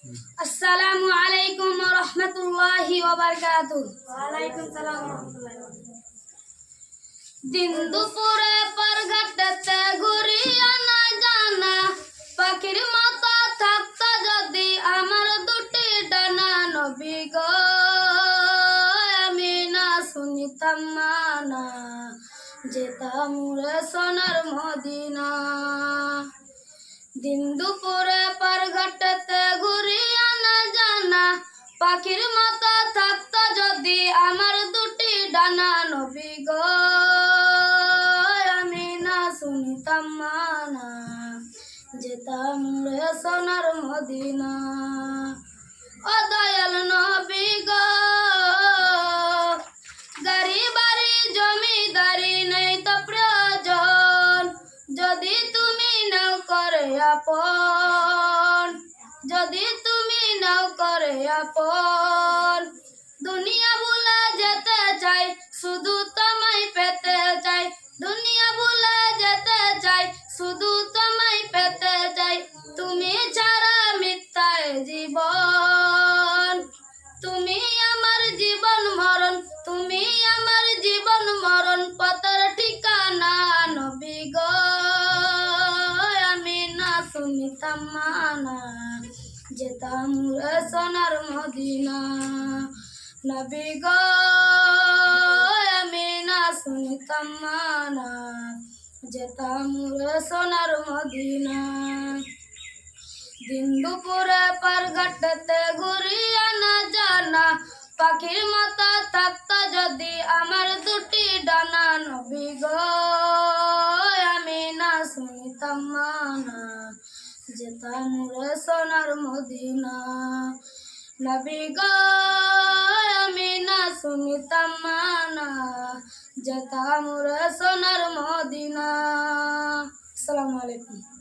আসসালামু আলাইকুম ওয়া রাহমাতুল্লাহি ওয়া বারাকাতুহু। ওয়ালাইকুম সালাম রহমতুল্লাহ দিন দুপুরে পরঘাটতে ঘুরিয়া না জানা পাখির মতো থাকতো যদি আমার দুটি ডানা। নবী গো আমি না শুনিতাম মানা যেতাম রে সোনার মদিনা। দিন দুপুরে পরঘাটতে পাখির মতো থাকতো যদি আমার দুটি ডানা, নবী গো। আমি না শুনিতাম মানা, যেতাম রে সোনার মদিনা। ও দয়াল নবী গো যদি তুমি নাও করে আপন, যদি তুমি করে আপন দুনিয়া ভুলে যেতে চাই, শুধু তোমায় পেতে চাই। দুনিয়া ভুলে যেতে চাই, শুধু তোমায় পেতে চাই। তুমি ছাড়া মিথ্যায় জীবন। তুমি আমার জীবন মরণ, তুমি আমার জীবন মরণ পতর ঠিকানা নবী গো। আমি না শুনিতাম মানা যেতাম সোনার মদিনা। নবী গো, আমি না শুনিতাম মানা। যেতাম সোনার মদিনা। দিন দুপুরে পার ঘাটতে ঘুরিয়া না জানা। পাখির মতো থাকতো যদি আমার দুটি ডানা। নবী গো, আমি না শুনিতাম মানা। যেতাম রে সোনার মদিনা। নবী গো, আমি না শুনিতাম মানা। যেতাম রে সোনার মদিনা। আসসালামু আলাইকুম।